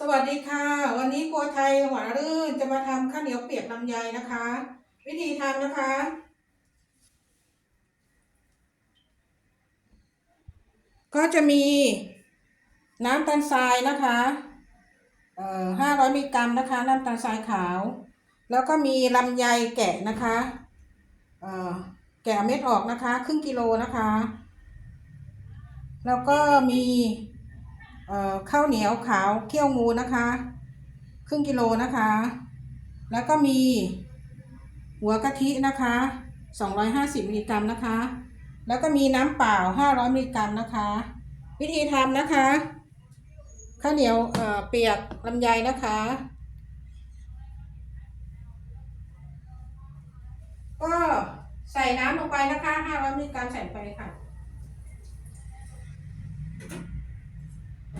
สวัสดีค่ะ วันนี้ครัวไทยหวานรื่นจะมาทำข้าวเหนียวเปียกลำไยนะคะ วิธีทำนะคะ ก็จะมีน้ำตาลทรายนะคะเอ่อห้าร้อยมิลลิกรัมนะคะ น้ำตาลทรายขาว แล้วก็มีลำไยแกะนะคะเอ่อแกะเม็ดออกนะคะ ครึ่งกิโลนะคะ แล้วก็มี ข้าวเหนียวขาวเคี่ยวงูนะคะ ครึ่งกิโลนะคะ แล้วก็มีหัวกะทินะคะ 250มิลลิกรัมนะคะ แล้วก็มีน้ำเปล่า 500มิลลิกรัมนะคะ วิธีทำนะคะ ข้าวเหนียวเอ่อเปียกลำไยนะคะ ก็ใส่น้ำลงไปนะคะ 500มิลลิกรัมใส่ไปค่ะ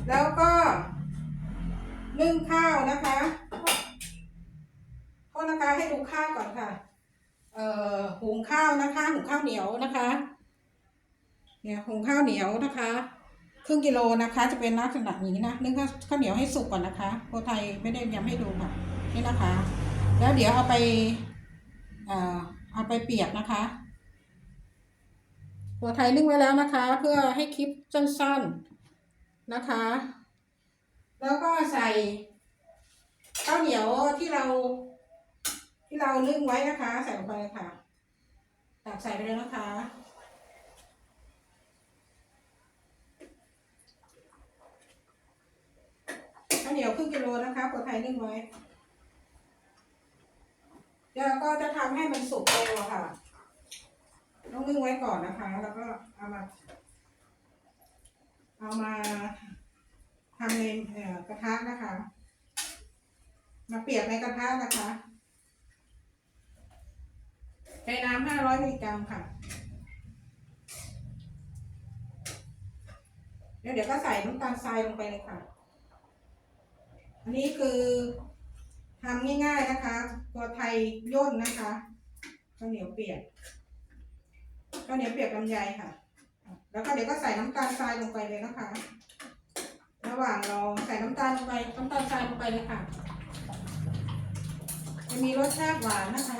แล้วก็นึ่งข้าวนะคะโทษนะคะให้ดูข้าวก่อนค่ะ เอ่อหุงข้าวนะคะหุงข้าวเหนียวนะคะ เนี่ยหุงข้าวเหนียวนะคะ ครึ่งกิโลนะคะ จะเป็นลักษณะนี้นะนึ่งข้าวข้าวเหนียวให้สุกก่อนนะคะโคไทยไม่ได้ย้ำให้ดูค่ะนี่นะคะ แล้วเดี๋ยวเอาไป เอ่อเอาไปเปียกนะคะโคไทยนึ่งไว้แล้วนะคะ เพื่อให้คลิปสั้นๆ นะคะ แล้วก็ใส่ข้าวเหนียวที่เรา ที่เรานึ่งไว้นะคะ ใส่ลงไปค่ะตักใส่ไปเลยนะคะข้าวเหนียวครึ่งกิโลนะคะคนไทยนึ่งไว้เดี๋ยวก็จะทำให้มันสุกเร็วค่ะ ต้องนึ่งไว้ก่อนนะคะ แล้วก็เอามา เอามาทำในกระทะนะคะ มาเปียกในกระทะนะคะใช้น้ำห้าร้อยมิลลิกรัมค่ะเดี๋ยวเดี๋ยวก็ใส่น้ำตาลทรายลงไปเลยค่ะ อันนี้คือทำง่ายๆนะคะตัวไทยย่นนะคะข้าวเหนียวเปียกข้าวเหนียวเปียกลำไยค่ะ แล้วก็เดี๋ยวก็ใส่น้ำตาลทรายลงไปเลยนะคะ ระหว่างเราใส่น้ำตาลลงไปน้ำตาลทรายลงไปเลยค่ะ จะมีรสชาติหวานนะคะ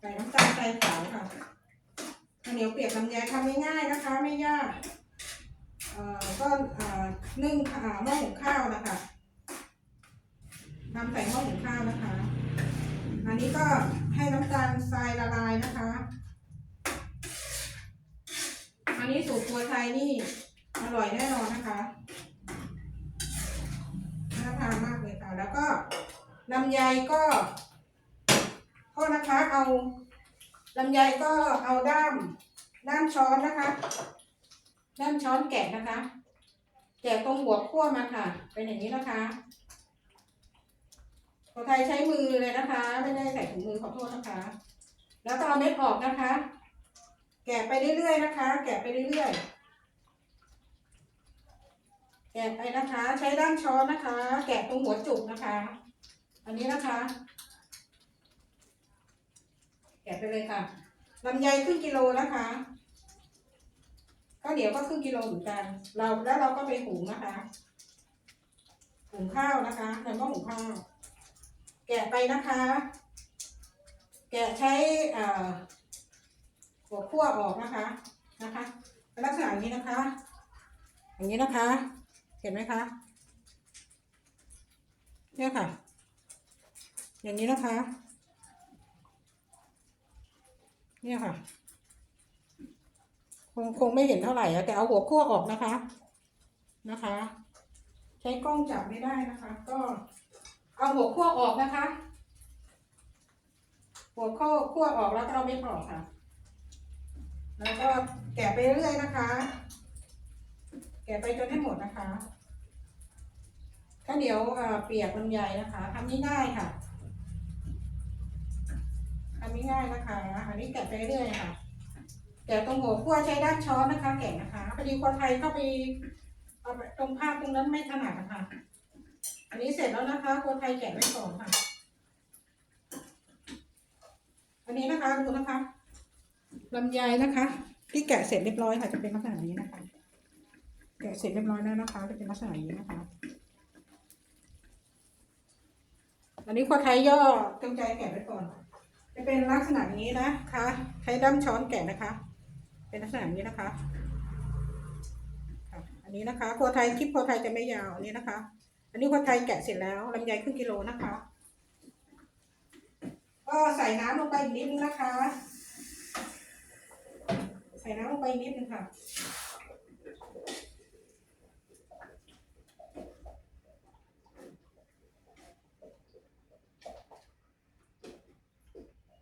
ใส่น้ำตาลทรายขาวค่ะข้าวเหนียวเปียกลำไยทำง่ายๆนะคะ ไม่ยากเอ่อก็เอ่อนึ่งอ่าหม้อหุงข้าวนะคะทำใส่หม้อหุงข้าวนะคะ อันนี้ก็ให้น้ำตาลทร วไทยนี่อร่อยแน่นอนนะคะน่าทานมากเลยค่ะ แล้วก็ลำไยก็โทษนะคะเอาลำไยก็เอาด้ามด้ามช้อนนะคะ ด้ามช้อนแกะนะคะ แกะตรงหัวขั้วมาค่ะ เป็นอย่างนี้นะคะคนไทยใช้มือเลยนะคะ ไม่ได้ใส่ถุงมือขอโทษนะคะ แล้วก็เอาเม็ดออกนะคะ แกะไปเรื่อยๆนะคะ แกะไปเรื่อยๆ แกะไปนะคะ ใช้ด้ามช้อนนะคะ แกะตรงหัวจุกนะคะ อันนี้นะคะ แกะไปเลยค่ะลำไยครึ่งกิโลนะคะข้าวเหนียวก็ครึ่งกิโลเหมือนกัน เราแล้วเราก็ไปหุงนะคะ หุงข้าวนะคะในหม้อหุงข้าว แกะไปนะคะ แกะใช้อ่อ หัวคั่วออกนะคะนะคะเป็นลักษณะอย่างนี้นะคะ อย่างนี้นะคะ เห็นไหมคะเนี่ยค่ะ อย่างนี้นะคะ เนี่ยค่ะ คงคงไม่เห็นเท่าไหร่อะแต่เอาหัวคั่วออกนะคะนะคะ ใช้กล้องจับไม่ได้นะคะ ก็เอาหัวคั่วออกนะคะ หัวคั่วคั่วออกแล้วก็เอาไม่ออกค่ะ แล้วก็แกะไปเรื่อยนะคะ แกะไปจนให้หมดนะคะข้าวเหนียวเปียกลำไยนะคะทำง่ายๆค่ะทำง่ายๆนะคะ อันนี้แกะไปเรื่อยค่ะ แกะตรงหัวขั้วใช้ด้านช้อนนะคะ แกะนะคะพอดีคนไทยเข้าไปเอาไปตรงภาพตรงนั้นไม่ถนัดนะคะ อันนี้เสร็จแล้วนะคะคนไทยแกะไว้ก่อนค่ะ อันนี้นะคะดูนะคะ ลำไยนะคะ ที่แกะเสร็จเรียบร้อยค่ะจะเป็นลักษณะนี้นะคะ แกะเสร็จเรียบร้อยแล้วนะคะ จะเป็นลักษณะนี้นะคะ อันนี้คนไทยย่อเต็มใจแกะไว้ก่อน จะเป็นลักษณะนี้นะคะ ใช้ด้ามช้อนแกะนะคะ เป็นลักษณะนี้นะคะอันนี้นะคะครัวไทยคลิปครัวไทยจะไม่ยาวอันนี้นะคะ อันนี้ครัวไทยแกะเสร็จแล้วลำไยครึ่งกิโลนะคะ ก็ใส่น้ำลงไปอีกนิดนึงนะคะ ส่น้ำลงไปนิดนึงค่ะ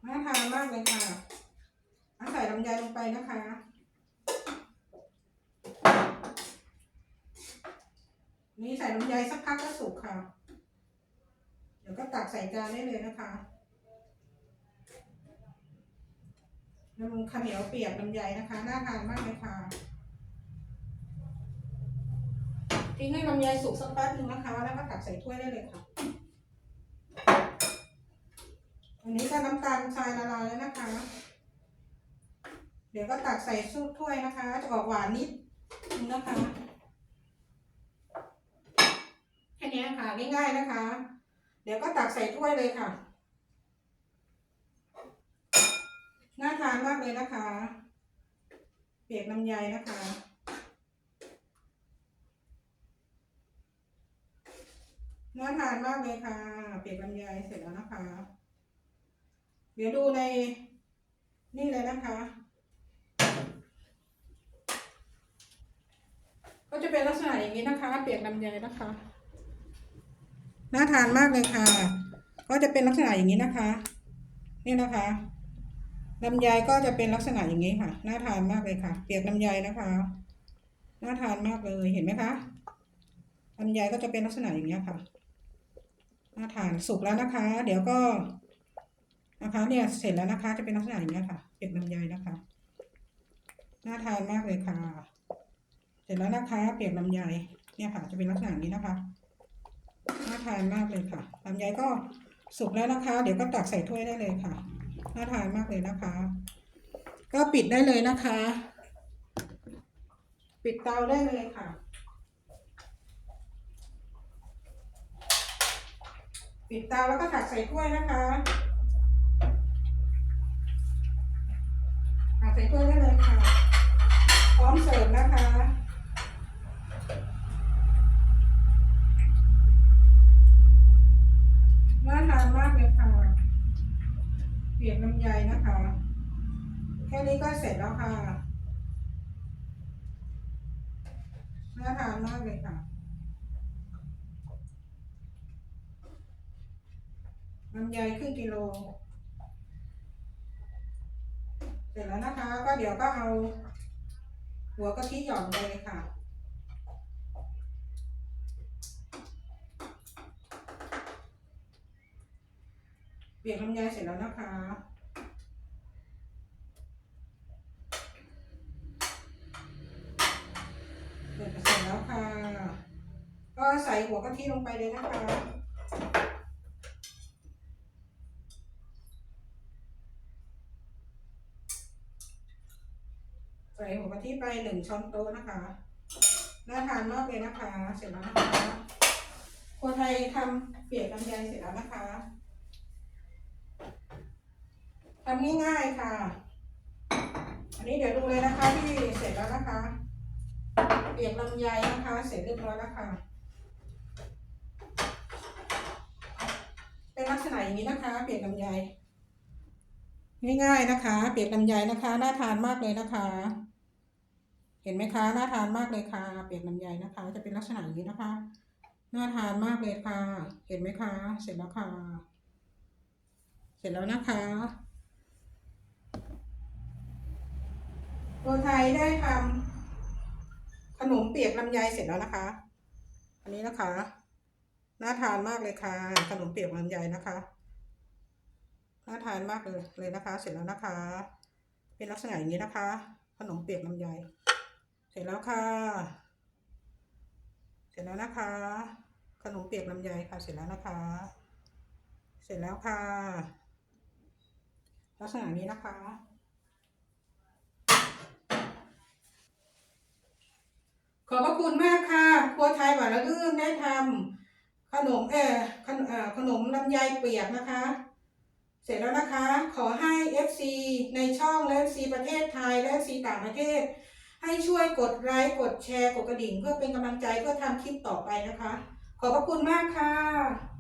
น่าทานมากเลยค่ะเอาใส่ลำไยลงไปนะคะนี่ใส่ลำไยสักพักก็สุกค่ะ เดี๋ยวก็ตักใส่จานได้เลยนะคะ น้ำมันข้าวเหนียวเปียกลำไยนะคะ น่าทานมากเลยค่ะทิ้งให้ลำไยสุกสักแป๊บนึงนะคะ แล้วก็ตักใส่ถ้วยได้เลยค่ะอันนี้ก็น้ำตาลทรายละลายแล้วนะคะ เดี๋ยวก็ตักใส่ซุปถ้วยนะคะ จะออกหวานนิดนึงนะคะแค่นี้ค่ะง่ายๆนะคะ เดี๋ยวก็ตักใส่ถ้วยเลยค่ะ น่าทานมากเลยนะคะ เปียกน้ำใยนะคะ น่าทานมากเลยค่ะ เปียกลำไยเสร็จแล้วนะคะ เดี๋ยวดูในนี่เลยนะคะ ก็จะเป็นลักษณะอย่างนี้นะคะ เปียกลำไยนะคะ น่าทานมากเลยค่ะ ก็จะเป็นลักษณะอย่างนี้นะคะ นี่นะคะ ลำไยก็จะเป็นลักษณะอย่างนี้ค่ะ น่าทานมากเลยค่ะ เปียกลำไยนะคะ น่าทานมากเลยเห็นไหมคะลำไยก็จะเป็นลักษณะอย่างนี้ค่ะ น่าทานสุกแล้วนะคะ เดี๋ยวก็นะคะ เนี่ยเสร็จแล้วนะคะ จะเป็นลักษณะอย่างนี้ค่ะ เปียกลำไยนะคะ น่าทานมากเลยค่ะ เสร็จแล้วนะคะ เปียกลำไยเนี่ยค่ะ จะเป็นลักษณะนี้นะคะ น่าทานมากเลยค่ะลำไยก็สุกแล้วนะคะ เดี๋ยวก็ตักใส่ถ้วยได้เลยค่ะ น่าทานมากเลยนะคะ ก็ปิดได้เลยนะคะ ปิดเตาได้เลยค่ะ ปิดเตาแล้วก็ตักใส่ถ้วยนะคะตักใส่ถ้วยได้เลยค่ะ พร้อมเสิร์ฟนะคะ น่าทานมากเลยค่ะ เปียกน้ำใยนะคะ แค่นี้ ก็เสร็จแล้วค่ะ น่าทานมากเลยค่ะน้ำใยครึ่งกิโล เสร็จแล้วนะคะ ก็เดี๋ยวก็เอา หัวกะทิหย่อนไปเลยค่ะเปียกลำไยเสร็จแล้วนะคะ เปิดเสร็จแล้วค่ะ ก็ใส่หัวกะทิลงไปเลยนะคะใส่หัวกะทิไปหนึ่งช้อนโต๊ะนะคะ น่าทานมากเลยนะคะ เสร็จแล้วนะคะคนไทยทำเปียกลำไยเสร็จแล้วนะคะทำง่ายๆค่ะ อันนี้เดี๋ยวดูเลยนะคะที่เสร็จแล้วนะคะ เปียกลำไยนะคะ เสร็จเรียบร้อยแล้วค่ะ เป็นลักษณะอย่างนี้นะคะ เปียกลำไยง่ายๆนะคะ เปียกลำไยนะคะ น่าทานมากเลยนะคะ เห็นไหมคะ น่าทานมากเลยค่ะ เปียกลำไยนะคะ จะเป็นลักษณะอย่างนี้นะคะ น่าทานมากเลยค่ะ เห็นไหมคะ เสร็จแล้วค่ะ เสร็จแล้วนะคะตัวไทยได้ทำขนมเปียกลำไยเสร็จแล้วนะคะ อันนี้นะคะ น่าทานมากเลยค่ะ ขนมเปียกลำไยนะคะ น่าทานมากเลยเลยนะคะ เสร็จแล้วนะคะ เป็นลักษณะอย่างนี้นะคะ ขนมเปียกลำไย เสร็จแล้วค่ะ เสร็จแล้วนะคะ ขนมเปียกลำไยค่ะ เสร็จแล้วนะคะ เสร็จแล้วค่ะ ลักษณะนี้นะคะขอบพระคุณมากค่ะครัวไทยหวานละลื่นได้ทำ ขนมเออขนเอ่อขนมลำไยเปียกนะคะ เสร็จแล้วนะคะ ขอให้ FC ในช่องและ FC ประเทศไทยและ FC ต่างประเทศ ให้ช่วยกดไลค์กดแชร์กดกระดิ่ง เพื่อเป็นกำลังใจเพื่อทำคลิปต่อไปนะคะ ขอบพระคุณมากค่ะ